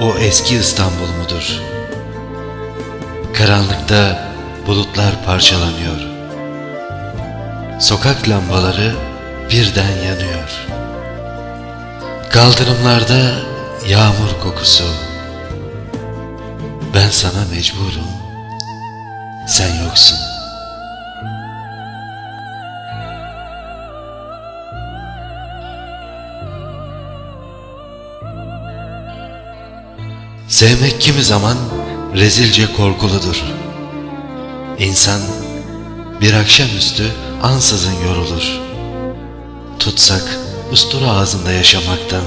o eski İstanbul mudur? Karanlıkta bulutlar parçalanıyor. Sokak lambaları birden yanıyor. Kaldırımlarda yağmur kokusu. Ben sana mecburum. Sen yoksun. Sevmek kimi zaman rezilce korkuludur. İnsan bir akşamüstü ansızın yorulur. Tutsak ustura ağzında yaşamaktan.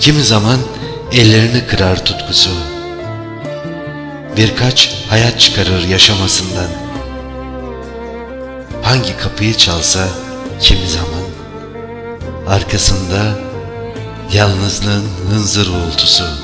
Kimi zaman ellerini kırar tutkusu. Birkaç hayat çıkarır yaşamasından. Hangi kapıyı çalsa kimi zaman arkasında yalnızlığın hınzır uğultusu.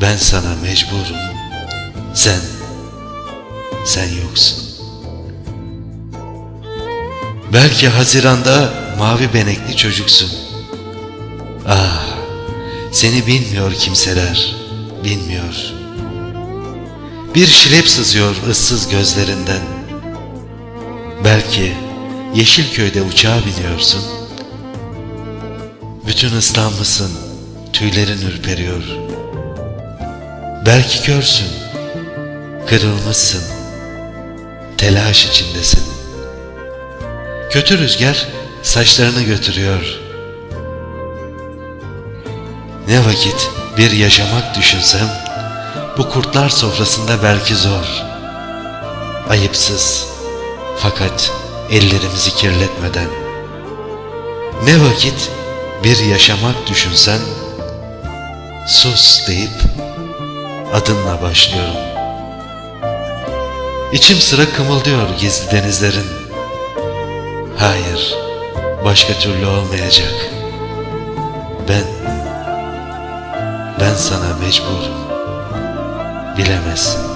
Ben sana mecburum. Sen, sen yoksun. Belki Haziran'da mavi benekli çocuksun. Ah, seni bilmiyor kimseler, bilmiyor. Bir şilep sızıyor ıssız gözlerinden. Belki Yeşilköy'de uçağa biniyorsun. Bütün ıslanmışsın, tüylerin ürperiyor. Belki körsün, kırılmışsın, telaş içindesin. Kötü rüzgar saçlarını götürüyor. Ne vakit bir yaşamak düşünsem, bu kurtlar sofrasında belki zor. Ayıpsız, fakat ellerimizi kirletmeden. Ne vakit bir yaşamak düşünsen, sus deyip adınla başlıyorum. İçim sıra kımıldıyor gizli denizlerin. Hayır, başka türlü olmayacak. Ben, ben sana mecburum. Bilemezsin.